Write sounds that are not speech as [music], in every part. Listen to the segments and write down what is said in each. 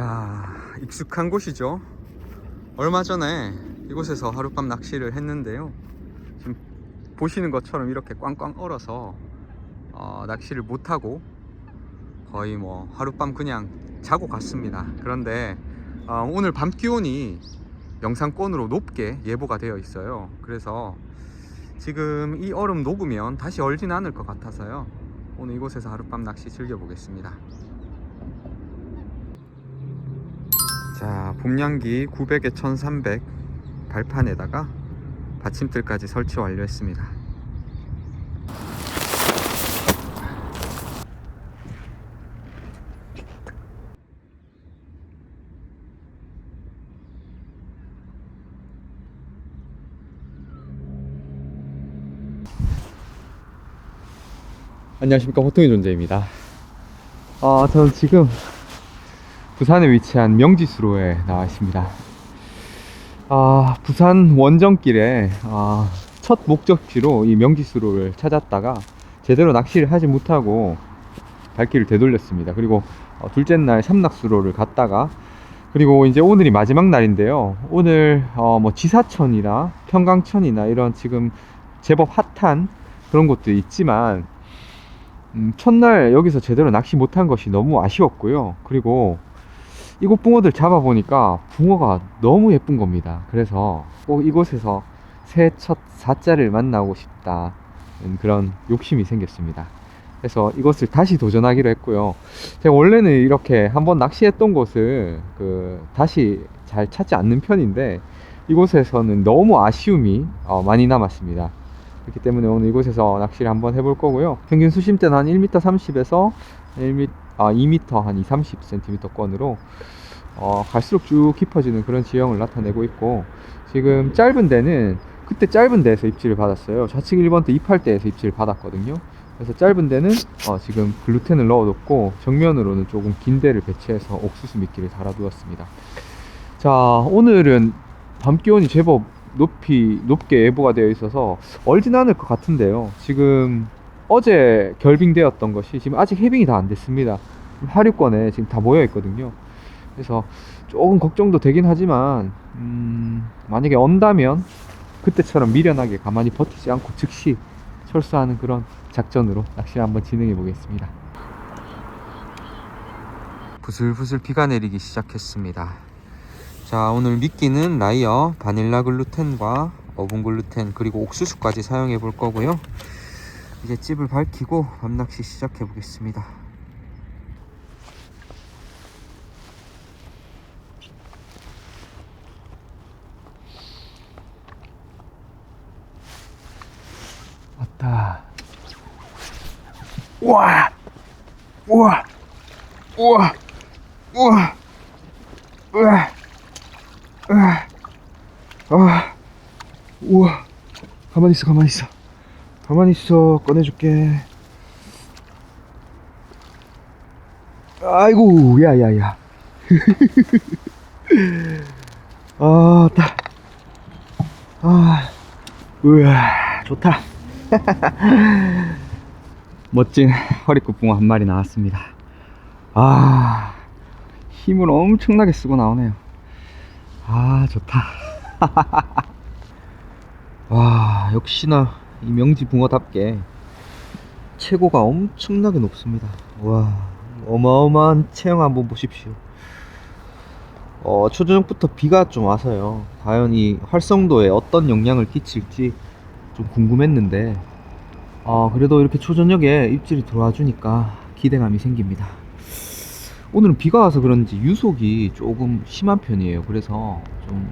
자, 익숙한 곳이죠. 얼마 전에 이곳에서 하룻밤 낚시를 했는데요. 지금 보시는 것처럼 이렇게 꽝꽝 얼어서 어, 낚시를 못하고 거의 뭐 하룻밤 그냥 자고 갔습니다. 그런데 어, 오늘 밤 기온이 영상권으로 높게 예보가 되어 있어요. 그래서 지금 이 얼음 녹으면 다시 얼진 않을 것 같아서요. 오늘 이곳에서 하룻밤 낚시 즐겨보겠습니다. 자, 봄양기 900에 1300 발판에다가 받침대까지 설치 완료했습니다. 안녕하십니까 호통의 존재입니다. 아, 저는 지금 부산에 위치한 명지수로에 나와 있습니다. 아, 부산 원정길에 아, 첫 목적지로 이 명지수로를 찾았다가 제대로 낚시를 하지 못하고 발길을 되돌렸습니다. 그리고 어, 둘째 날 삼락수로를 갔다가 그리고 이제 오늘이 마지막 날인데요. 오늘 어, 뭐 지사천이나 평강천이나 이런 지금 제법 핫한 그런 곳도 있지만 음, 첫날 여기서 제대로 낚시 못한 것이 너무 아쉬웠고요. 그리고 이곳 붕어들 잡아보니까 붕어가 너무 예쁜 겁니다. 그래서 꼭 이곳에서 새 첫 사자를 만나고 싶다. 그런 욕심이 생겼습니다. 그래서 이곳을 다시 도전하기로 했고요. 제가 원래는 이렇게 한번 낚시했던 곳을 그 다시 잘 찾지 않는 편인데 이곳에서는 너무 아쉬움이 어, 많이 남았습니다. 그렇기 때문에 오늘 이곳에서 낚시를 한번 해볼 거고요. 평균 수심대는 한 1m 30에서 1m, 아, 2m 한 2, 30cm 권으로 어, 갈수록 쭉 깊어지는 그런 지형을 나타내고 있고 지금 짧은 데는 그때 짧은 데에서 입질을 받았어요. 좌측 1번 때 입할 때에서 입질을 받았거든요. 그래서 짧은 데는 어, 지금 글루텐을 넣어뒀고 정면으로는 조금 긴 데를 배치해서 옥수수 미끼를 달아두었습니다. 자 오늘은 밤 기온이 제법 높이 높게 예보가 되어 있어서 얼진 않을 것 같은데요. 지금 어제 결빙되었던 것이 지금 아직 해빙이 다 안 됐습니다. 하류권에 지금 다 모여 있거든요. 그래서 조금 걱정도 되긴 하지만 음, 만약에 언다면 그때처럼 미련하게 가만히 버티지 않고 즉시 철수하는 그런 작전으로 낚시를 한번 진행해 보겠습니다. 부슬부슬 비가 내리기 시작했습니다. 자 오늘 미끼는 라이어 바닐라 글루텐과 어분 글루텐 그리고 옥수수까지 사용해 볼 거고요. 이제 찝을 밝히고 밤낚시 시작해 보겠습니다. 왔다. 우와! 우와! 우와! 우와! 우와! 우와! 아! 우와! 가만히 있어, 가만히 있어. 가만히 있어, 꺼내줄게. 아이고, 야, 야, 야. [laughs] 아, 따. 아, 우와, 좋다. [laughs] 멋진 허리끝 붕어 한 마리 나왔습니다. 아, 힘을 엄청나게 쓰고 나오네요. 아, 좋다. [laughs] 와, 역시나 이 명지 붕어답게 최고가 엄청나게 높습니다. 와, 어마어마한 체형 한번 보십시오. 어, 초저녁부터 비가 좀 와서요. 과연 이 활성도에 어떤 영향을 끼칠지 좀 궁금했는데, 어, 그래도 이렇게 초저녁에 입질이 들어와 주니까 기대감이 생깁니다. 오늘은 비가 와서 그런지 유속이 조금 심한 편이에요. 그래서 좀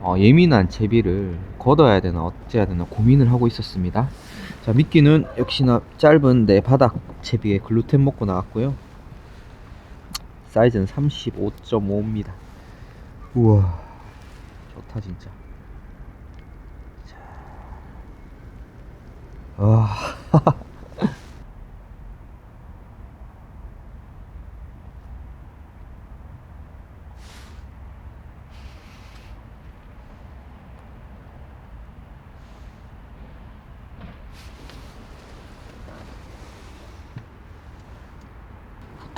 어, 예민한 제비를 걷어야 되나 어째야 되나 고민을 하고 있었습니다. 자 미끼는 역시나 짧은 내 바닥 제비에 글루텐 먹고 나왔고요. 사이즈는 35.5입니다. 우와 좋다 진짜. 자. [laughs]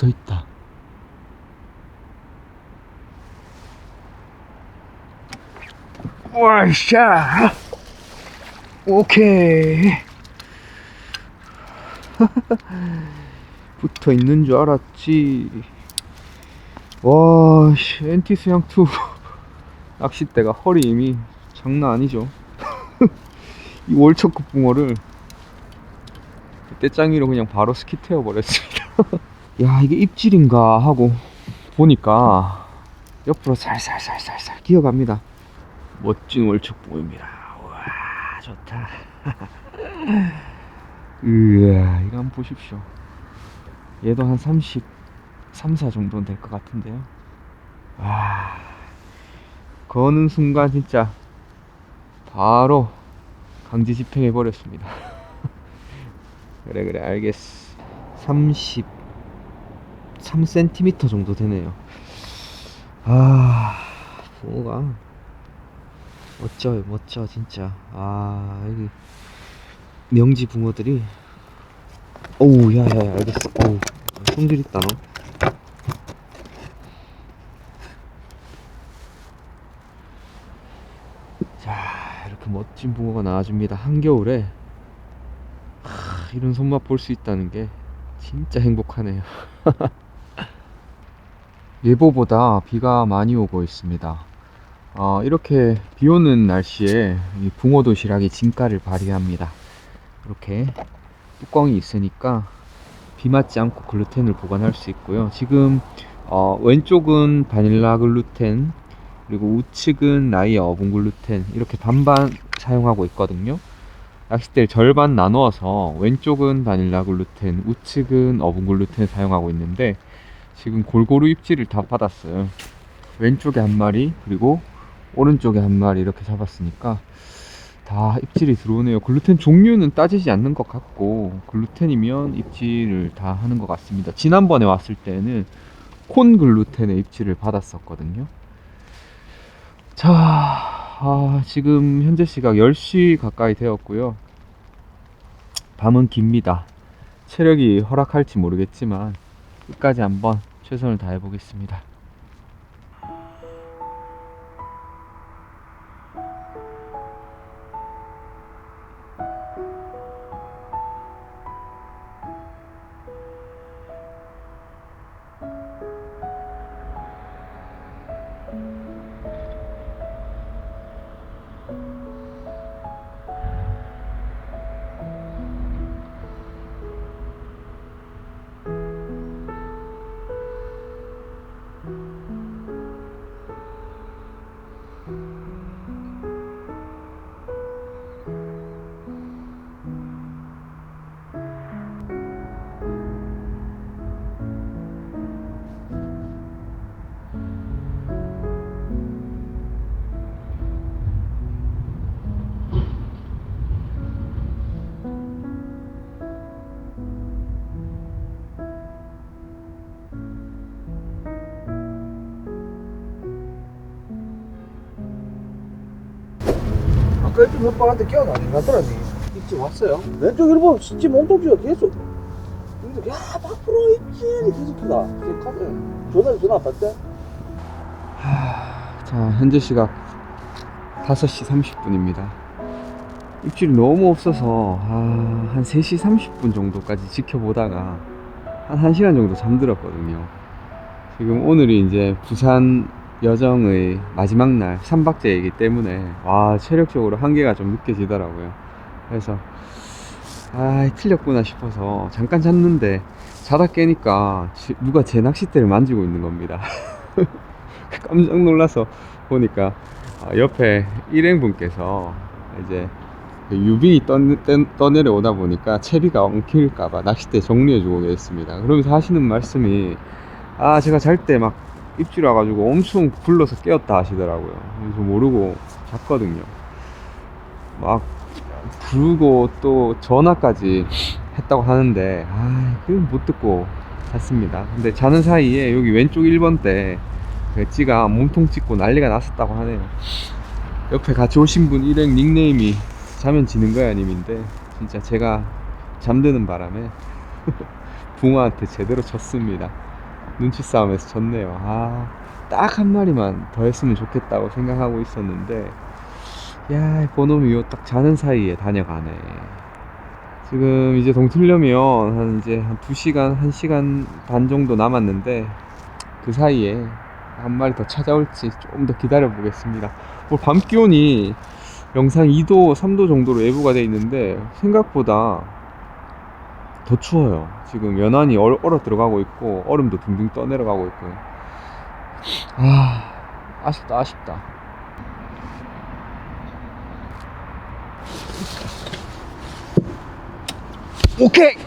서 있다. 와샤 오케이. [laughs] 붙어 있는 줄 알았지. 와, 엔티스 향투. [laughs] 낚싯대가 허리 이미 장난 아니죠. [laughs] 이 월척급 붕어를 떼짱이로 그냥 바로 스키 태워버렸습니다. 야 이게 입질인가 하고 보니까 옆으로 살살살살살 기어갑니다. 멋진 월척붕어입니다. 와 좋다. [laughs] 으아 이거 한번 보십시오. 얘도 한 30, 3, 4 정도는 될 것 같은데요. 와 거는 순간 진짜 바로 강제 집행해 버렸습니다. [laughs] 그래 그래 알겠어. 30 3cm 정도 되네요. 아 붕어가 멋져요 멋져 진짜. 아 여기 명지 붕어들이. 오우 야야야 알겠어. 오우 성질 있다 너. 자, 이렇게 멋진 붕어가 나와줍니다. 한겨울에. 하, 이런 손맛 볼 수 있다는 게 진짜 행복하네요. [laughs] 예보보다 비가 많이 오고 있습니다. 어, 이렇게 비 오는 날씨에 이 붕어 도시락이 진가를 발휘합니다. 이렇게 뚜껑이 있으니까 비 맞지 않고 글루텐을 보관할 수 있고요. 지금 어, 왼쪽은 바닐라 글루텐, 그리고 우측은 라이어 어분 글루텐 이렇게 반반 사용하고 있거든요. 낚싯대를 절반 나누어서 왼쪽은 바닐라 글루텐, 우측은 어분 글루텐 사용하고 있는데 지금 골고루 입질을 다 받았어요. 왼쪽에 한 마리 그리고 오른쪽에 한 마리 이렇게 잡았으니까 다 입질이 들어오네요. 글루텐 종류는 따지지 않는 것 같고 글루텐이면 입질을 다 하는 것 같습니다. 지난번에 왔을 때는 콘 글루텐의 입질을 받았었거든요. 자, 아, 지금 현재 시각 10시 가까이 되었고요. 밤은 깁니다. 체력이 허락할지 모르겠지만 끝까지 한번 최선을 다해 보겠습니다. 일찍 협박한테 깨어나 안 가더라니 입질 왔어요? 왼쪽 1번 진짜 몸통지가 계속 근데 야 밖으로 입질이 계속 크다 계속 카드 전화 전화 안 받대? 자, 현재 시각 5시 30분입니다. 입질이 너무 없어서 아, 한 3시 30분 정도까지 지켜보다가 한 1시간 정도 잠들었거든요. 지금 오늘이 이제 부산 여정의 마지막 날 3박제이기 때문에 와 체력적으로 한계가 좀 느껴지더라고요. 그래서 아 틀렸구나 싶어서 잠깐 잤는데 자다 깨니까 지- 누가 제 낚싯대를 만지고 있는 겁니다. [laughs] 깜짝 놀라서 보니까 아, 옆에 일행분께서 이제 그 유빙이 떠, 떠내려 오다 보니까 채비가 엉킬까봐 낚싯대 정리해주고 계셨습니다. 그러면서 하시는 말씀이 아 제가 잘 때 막 입질 와가지고 엄청 불러서 깨웠다 하시더라고요. 그래서 모르고 잤거든요. 막 부르고 또 전화까지 했다고 하는데 아 그건 못 듣고 잤습니다. 근데 자는 사이에 여기 왼쪽 1번 때 찌가 몸통 찍고 난리가 났었다고 하네요. 옆에 같이 오신 분 일행 닉네임이 자면 지는 거야 님인데 진짜 제가 잠드는 바람에 [laughs] 붕어한테 제대로 쳤습니다. 눈치 싸움에서 졌네요. 아, 딱 한 마리만 더 했으면 좋겠다고 생각하고 있었는데 야, 보놈이 요딱 자는 사이에 다녀가네. 지금 이제 동틀려면 한 이제 한 2시간, 1시간 반 정도 남았는데 그 사이에 한 마리 더 찾아올지 조금 더 기다려 보겠습니다. 밤 기온이 영상 2도, 3도 정도로 예보가 돼 있는데 생각보다 더 추워요. 지금 연안이 얼, 얼어 들어가고 있고 얼음도 둥둥 떠내려가고 있고 아 아쉽다 아쉽다. 오케이!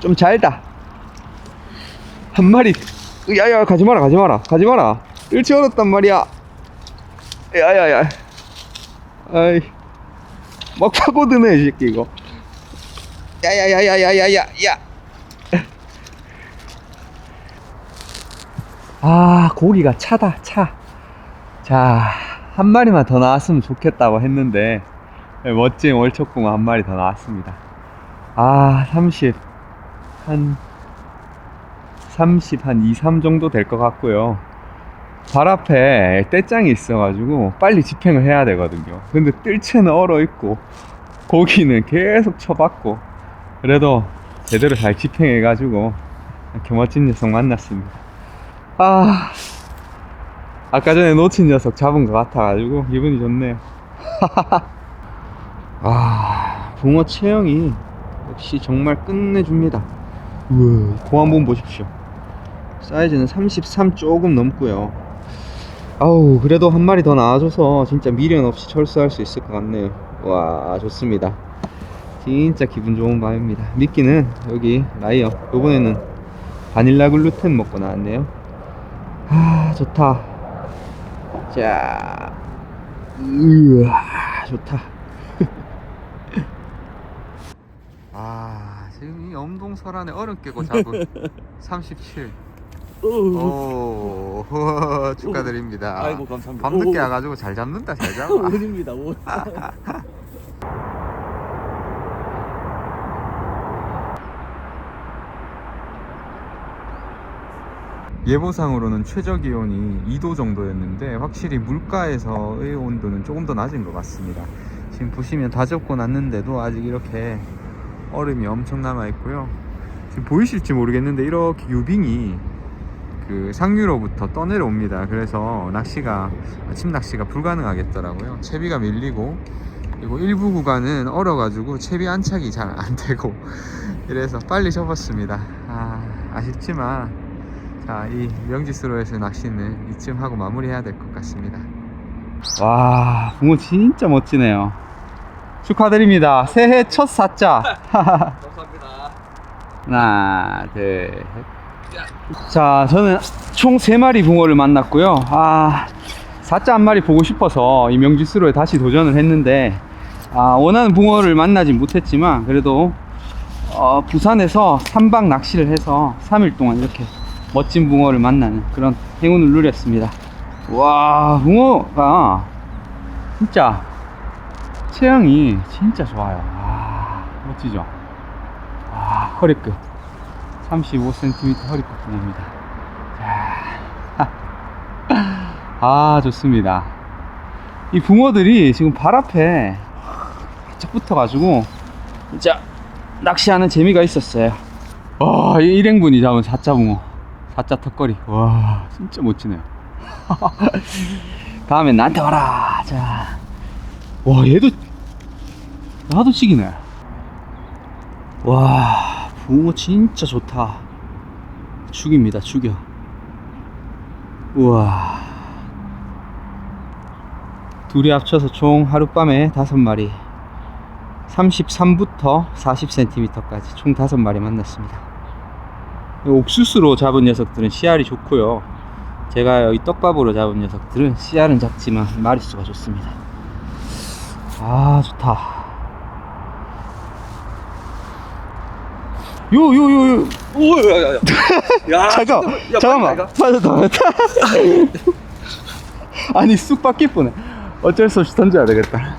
좀 잘다. 한 마리. 야야 가지 마라 가지 마라 가지 마라. 일치 얼었단 말이야. 야야야. 아이 막 파고드네 이 새끼 이거. 야야야야야야야. 아 고기가 차다 차자 한 마리만 더 나왔으면 좋겠다고 했는데 네, 멋진 월척붕어 한 마리 더 나왔습니다. 아 30, 한 30, 한 2, 3 정도 될 것 같고요 발 앞에 떼짱이 있어가지고 빨리 집행을 해야 되거든요. 근데 뜰채는 얼어 있고 고기는 계속 쳐박고 그래도 제대로 잘 집행해가지고 이렇게 멋진 녀석 만났습니다. 아 아까 전에 놓친 녀석 잡은 것 같아가지고 기분이 좋네요. [laughs] 아 붕어 체형이 역시 정말 끝내줍니다. 우와 고 한번 보십시오. 사이즈는 33 조금 넘고요 아우 그래도 한 마리 더 나와줘서 진짜 미련 없이 철수할 수 있을 것 같네요. 와 좋습니다. 진짜 기분 좋은 밤입니다. 미끼는 여기 라이어 요번에는 바닐라 글루텐 먹고 나왔네요. 아 좋다. 자 으아 좋다. [laughs] 아 지금 이 엄동설안에 얼음 깨고 잡은 [laughs] 37 오 [laughs] 축하드립니다 아이고 감사합니다. 밤늦게 와가지고 잘 잡는다 잘 잡아 [laughs] 원입니다. 원. [laughs] 예보상으로는 최저 기온이 2도 정도였는데 확실히 물가에서의 온도는 조금 더 낮은 것 같습니다. 지금 보시면 다 접고 났는데도 아직 이렇게 얼음이 엄청 남아 있고요. 지금 보이실지 모르겠는데 이렇게 유빙이 그 상류로부터 떠내려옵니다. 그래서 낚시가 아침 낚시가 불가능하겠더라고요. 채비가 밀리고 그리고 일부 구간은 얼어가지고 채비 안착이 잘 안 되고 [laughs] 이래서 빨리 접었습니다. 아 아쉽지만 자, 이 명지스로에서 낚시는 이쯤 하고 마무리해야 될 것 같습니다. 와, 붕어 진짜 멋지네요. 축하드립니다. 새해 첫 사자. [laughs] 감사합니다. 하나, 둘, 셋. 자, 저는 총 3마리 붕어를 만났고요. 아, 사자 한 마리 보고 싶어서 이 명지스로에 다시 도전을 했는데, 아, 원하는 붕어를 만나진 못했지만, 그래도, 어, 부산에서 3박 낚시를 해서 3일 동안 이렇게 멋진 붕어를 만나는 그런 행운을 누렸습니다. 와, 붕어가 진짜 체형이 진짜 좋아요. 와, 멋지죠? 와, 허리끝. 35cm 허리끝 붕어입니다. 자, 아, 좋습니다. 이 붕어들이 지금 발 앞에 바짝 붙어가지고 진짜 낚시하는 재미가 있었어요. 와, 이 일행분이 잡은 사자 붕어. 사자 턱걸이. 와, 진짜 멋지네요. [laughs] 다음엔 나한테 와라. 자. 와, 얘도, 나도 찍이네. 와, 붕어 진짜 좋다. 죽입니다, 죽여. 우와. 둘이 합쳐서 총 하룻밤에 다섯 마리. 33부터 40cm까지 총 다섯 마리 만났습니다. 이 옥수수로 잡은 녀석들은 씨알이 좋고요. 제가 이 떡밥으로 잡은 녀석들은 씨알은 작지만 마리수가 좋습니다. 아 좋다. 요 요 요 요 오 야 야 야. 야. 잠깐 [laughs] 야, 잠깐만 빠졌다 빠졌다. [laughs] 아니 쑥 바뀔 뻔해. 어쩔 수 없이 던져야 되겠다.